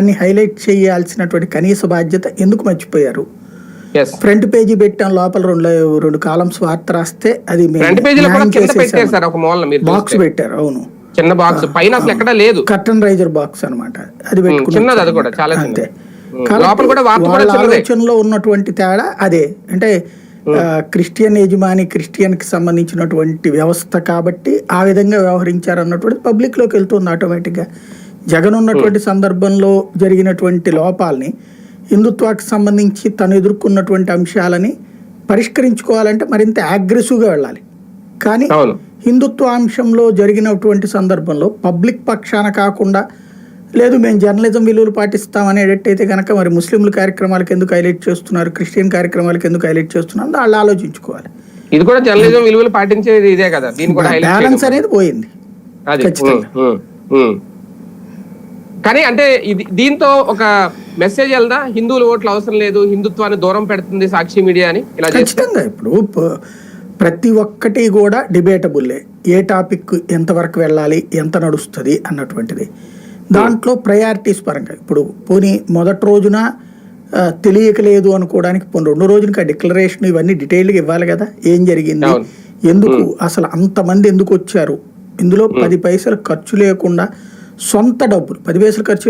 దాన్ని హైలైట్ చేయాల్సినటువంటి కనీస బాధ్యత ఎందుకు మర్చిపోయారు? ఫ్రంట్ పేజీ పెట్టాం లోపల రెండు రెండు కాలమ్స్ వార్త రాస్తే అది బాక్స్. పెట్టారు అవును. చిన్న బాక్స్ పైన అసలు ఎక్కడా లేదు. కర్టన్ రైజర్ బాక్స్ అన్నమాట. అది పెట్టుకుని చిన్నది అది కూడా, చాలా అంతే. చిన్నదే. ఆలోచనలో ఉన్నటువంటి తేడా అదే. అంటే క్రిస్టియన్ యజమాని క్రిస్టియన్కి సంబంధించినటువంటి వ్యవస్థ కాబట్టి ఆ విధంగా వ్యవహరించారు అన్నటువంటి పబ్లిక్లోకి వెళ్తుంది ఆటోమేటిక్గా. జగన్ ఉన్నటువంటి సందర్భంలో జరిగినటువంటి లోపాలని హిందుత్వానికి సంబంధించి తను ఎదుర్కొన్నటువంటి అంశాలని పరిష్కరించుకోవాలంటే మరింత అగ్రెసివ్గా వెళ్ళాలి. కానీ హిందుత్వ అంశంలో జరిగినటువంటి సందర్భంలో పబ్లిక్ పక్షాన కాకుండా లేదు మేము జర్నలిజం విలువలు పాటిస్తాం అనేటట్టయితే కనుక మరి ముస్లింల కార్యక్రమాలకు ఎందుకు హైలైట్ చేస్తున్నారు క్రిస్టియన్ కార్యక్రమాలకు ఎందుకు హైలైట్ చేస్తున్నారు వాళ్ళు ఆలోచించుకోవాలి. ఇది కూడా జర్నలిజం విలువలు పాటించేది ఇదే కదా కూడా బ్యాలెన్స్. అనేది పోయింది. ఖచ్చితంగా. కానీ అంటే ఇది దీంతో ఒక మెసేజ్ వెళ్దా? హిందువుల ఓట్లు అవసరం లేదు హిందుత్వాన్ని దూరం పెడుతుంది సాక్షి మీడియా అని ఇలా ఖచ్చితంగా ఇప్పుడు ప్రతి ఒక్కటి కూడా డిబేటబుల్లే ఏ. టాపిక్ ఎంతవరకు వెళ్ళాలి ఎంత నడుస్తుంది అన్నటువంటిది. దాంట్లో ప్రయారిటీస్ పరంగా ఇప్పుడు పోనీ మొదటి రోజున ఆ, తెలియకలేదు అనుకోవడానికి పోనీ రెండో రోజున డిక్లరేషన్ ఇవన్నీ డీటెయిల్గా ఇవ్వాలి కదా? ఏం జరిగింది. ఎందుకు? అసలు అంతమంది ఎందుకు వచ్చారు? ఇందులో పది పైసలు ఖర్చు లేకుండా సొంత డబ్బులు పది పైసలు ఖర్చు